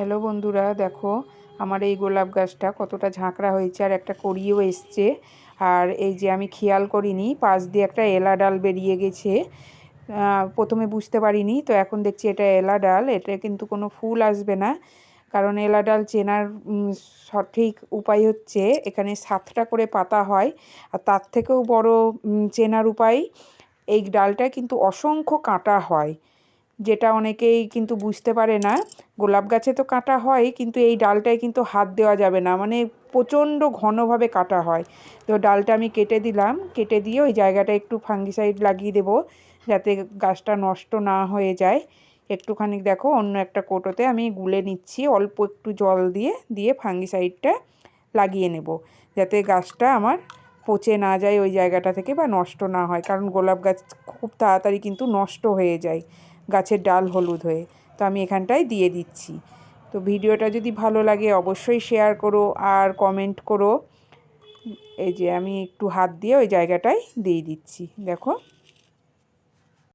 Hello বন্ধুরা, দেখো আমার এই গোলাপ গাছটা কতটা ঝাঁকড়া হয়েছে আর একটা করিয়েও এসছে। আর এই যে আমি খেয়াল করিনি, পাশ দিয়ে একটা এলা ডাল বেরিয়ে গেছে। প্রথমে বুঝতে পারিনি, তো এখন দেখছি এটা এলা ডাল, এটা কিন্তু কোনো ফুল আসবে না। কারণ এলা ডাল চেনার সঠিক উপায় হচ্ছে এখানে সাতটা করে পাতা হয়। আর তার থেকেও বড় চেনার উপায়, এই ডালটায় কিন্তু অসংখ্য কাঁটা হয়। যেটা অনেকেই কিন্তু বুঝতে পারে না, গোলাপ গাছে তো কাটা হয়, কিন্তু এই ডালটায় কিন্তু হাত দেওয়া যাবে না মানে প্রচণ্ড ঘনভাবে কাটা হয়। তো ডালটা আমি কেটে দিলাম, কেটে দিয়ে ওই জায়গাটা একটু ফাঙ্গিসাইড লাগিয়ে দেবো, যাতে গাছটা নষ্ট না হয়ে যায়। একটুখানি দেখো, অন্য একটা কোটোতে আমি গুলে নিচ্ছি, অল্প একটু জল দিয়ে দিয়ে ফাঙ্গিসাইডটা লাগিয়ে নেব, যাতে গাছটা আমার পচে না যায় ওই জায়গাটা থেকে বা নষ্ট না হয়, কারণ গোলাপ গাছ খুব তাড়াতাড়ি কিন্তু নষ্ট হয়ে যায়। গাছের ডাল হলুদ হয়ে। তো আমি এখানটায় দিয়ে দিচ্ছি। তো ভিডিওটা যদি ভালো লাগে অবশ্যই শেয়ার করো আর কমেন্ট করো। এই যে আমি একটু হাত দিয়ে ওই জায়গাটায় দিয়ে দিচ্ছি। দেখো।